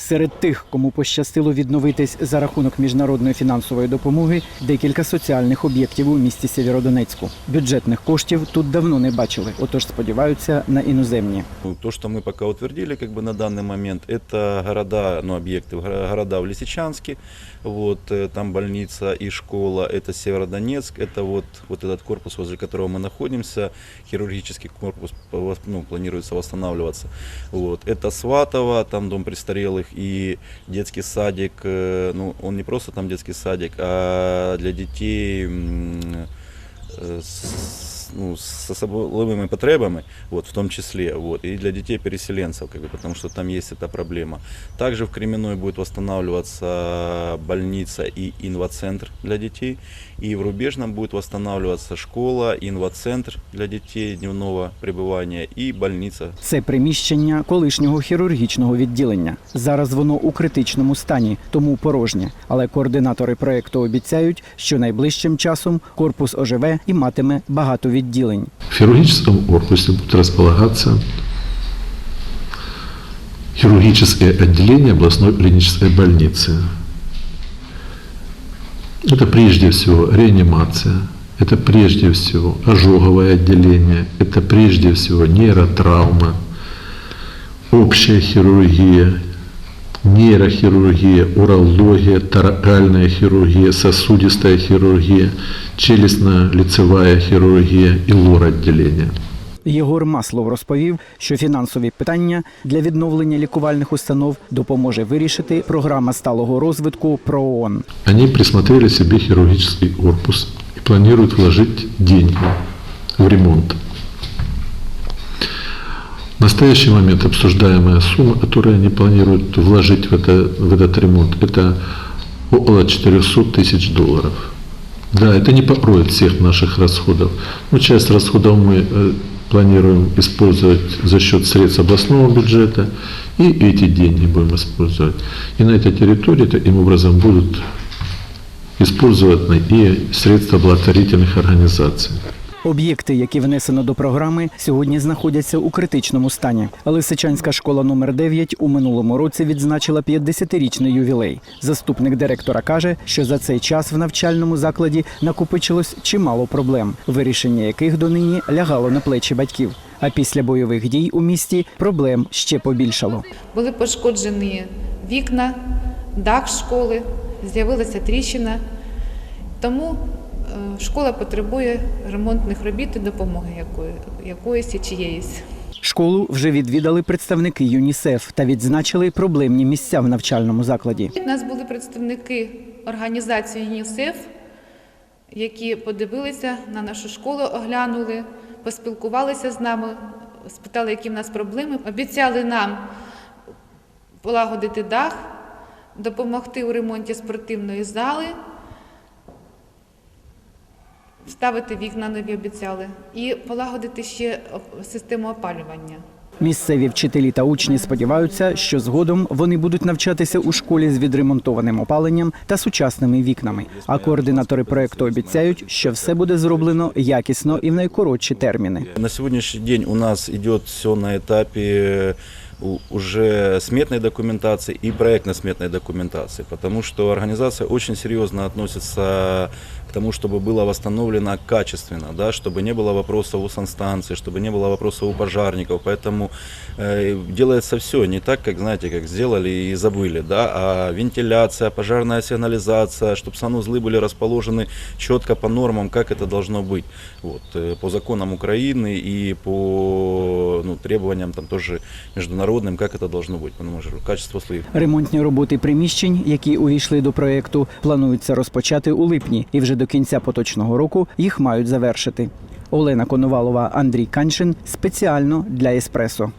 Серед тих, кому пощастило відновитись за рахунок міжнародної фінансової допомоги, декілька соціальних об'єктів у місті Сєвєродонецьку. Бюджетних коштів тут давно не бачили, отож сподіваються на іноземні. Ну, То, что мы пока утвердили как бы на данный момент, это города, ну, объекты, горо- города в Лисичанске, вот, э, там больница и школа, это Северодонецк, это вот, вот этот корпус, возле которого мы находимся, хирургический корпус, по- ну, планируется восстанавливаться, вот, это Сватово, там дом престарелых и детский садик, э, ну, он не просто там детский садик, а для детей э, с, ну, с особливими потребами, вот, в том числе, вот, и для детей-переселенцев, как бы, потому что там есть эта проблема. Также в Кременной будет восстанавливаться больница и инвоцентр для детей, и в Рубежном будет восстанавливаться школа, инвоцентр для детей дневного пребывания и больница Це приміщення колишнього хірургічного відділення. Зараз воно у критичному стані, тому порожнє. Але координатори проекту обіцяють, що найближчим часом корпус оживе і матиме багато відділень. В хирургическом корпусе будут располагаться хирургическое отделение областной клинической больницы. Это прежде всего реанимация, это прежде всего ожоговое отделение, это прежде всего нейротравма, общая хирургия, нейрохирургия, урология, торакальная хирургия, сосудистая хирургия, челюстно-лицевая хирургия и лор-отделение. Єгор Маслов розповів, що фінансові питання для відновлення лікувальних установ допоможе вирішити програма сталого розвитку ПРООН. Они присмотрели себе хирургический корпус и планируют вложить деньги в ремонт. В настоящий момент обсуждаемая сумма, которую они планируют вложить в, это, в этот ремонт, это около 400 тысяч долларов. Да, это не покроет всех наших расходов. Но часть расходов мы э, планируем использовать за счет средств областного бюджета, и эти деньги будем использовать. И на этой территории таким образом будут использованы и средства благотворительных организаций. Об'єкти, які внесено до програми, сьогодні знаходяться у критичному стані. Лисичанська школа номер 9 у минулому році відзначила 50-річний ювілей. Заступник директора каже, що за цей час в навчальному закладі накопичилось чимало проблем, вирішення яких донині лягало на плечі батьків. А після бойових дій у місті проблем ще побільшало. Були пошкоджені вікна, дах школи, з'явилася тріщина. Тому школа потребує ремонтних робіт і допомоги якої, якоїсь і чиєїсь. Школу вже відвідали представники ЮНІСЕФ та відзначили проблемні місця в навчальному закладі. У нас були представники організації ЮНІСЕФ, які подивилися на нашу школу, оглянули, поспілкувалися з нами, спитали, які в нас проблеми. Обіцяли нам полагодити дах, допомогти у ремонті спортивної зали, вставити вікна нові обіцяли і полагодити ще систему опалювання. Місцеві вчителі та учні сподіваються, що згодом вони будуть навчатися у школі з відремонтованим опаленням та сучасними вікнами. А координатори проекту обіцяють, що все буде зроблено якісно і в найкоротші терміни. На сегодняшний день у нас идет все на этапе у- уже сметной документации и проектно-сметной документации, потому что организация очень серьезно относится к тому, чтобы было восстановлено качественно, да, чтобы не было вопросов у санстанции, чтобы не было вопросов у пожарников, поэтому э, делается все не так, как, знаете, как сделали и забыли, да, а вентиляция, пожарная сигнализация, чтобы санузлы были расположены четко по нормам, как это должно быть, вот, э, по законам Украины и по ну, требованиям там тоже международным, как это должно быть, потому что качество слоев. Ремонтні роботи приміщень, які увійшли до проекту, планується розпочати у липні, і вже до кінця поточного року їх мають завершити. Олена Коновалова, Андрій Каншин спеціально для еспресо.